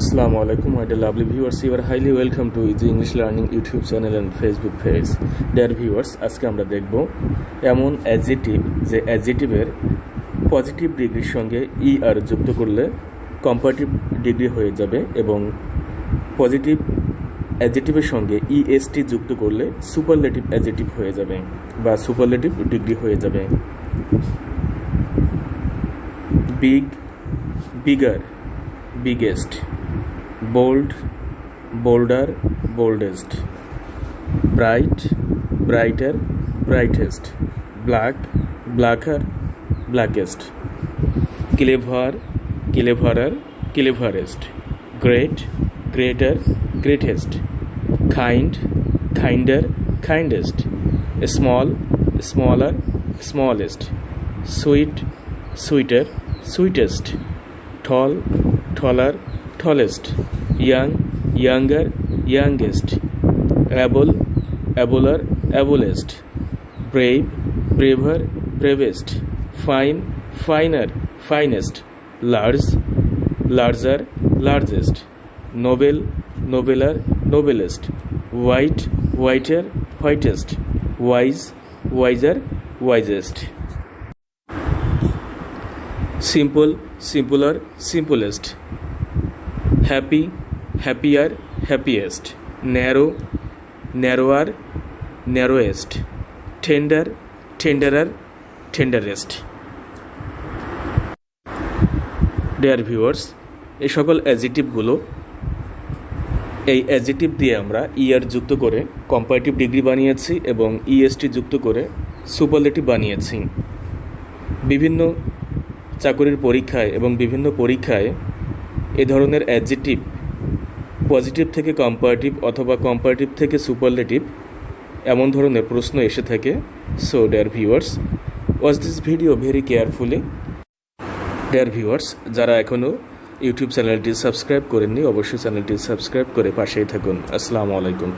আসসালামু আলাইকুম hi dear lovely viewers you are highly welcome to easy English learning YouTube channel and Facebook page dear viewers আজকে আমরা দেখব এমন adjective যে অ্যাজিটিভের পজিটিভ ডিগ্রির সঙ্গে ই আর যুক্ত করলে কম্পারেটিভ ডিগ্রি হয়ে যাবে এবং পজিটিভ অ্যাজিটিভের সঙ্গে ই ইএসটি যুক্ত করলে সুপারলেটিভ অ্যাজিটিভ হয়ে যাবে বা সুপারলেটিভ ডিগ্রি হয়ে যাবে। Big bigger biggest bold bolder boldest bright brighter brightest black blacker blackest clever cleverer cleverest great greater greatest kind kinder kindest small smaller smallest sweet sweeter sweetest tall taller tallest young younger youngest able abler ablest brave braver bravest fine finer finest large larger largest noble nobler noblest white whiter whitest wise wiser wisest simple simpler simplest happy happier happiest narrow narrower narrowest tender tenderer tenderest dear viewers এই সকল অ্যাজিটিভগুলো এই adjective দিয়ে আমরা ইয়ার যুক্ত করে comparative degree বানিয়েছি এবং EST যুক্ত করে সুপারলেটিভ বানিয়েছি। বিভিন্ন চাকরির পরীক্ষায় এবং বিভিন্ন পরীক্ষায় এ ধরনের অ্যাডজেটিভ পজিটিভ থেকে কম্পারেটিভ অথবা কম্পারেটিভ থেকে সুপারলেটিভ এমন ধরনের প্রশ্ন এসে থাকে। So dear viewers watch this video very carefully dear viewers যারা এখনও ইউটিউব চ্যানেলটি সাবস্ক্রাইব করেননি, অবশ্যই চ্যানেলটি সাবস্ক্রাইব করে পাশেই থাকুন। আসসালামু আলাইকুম।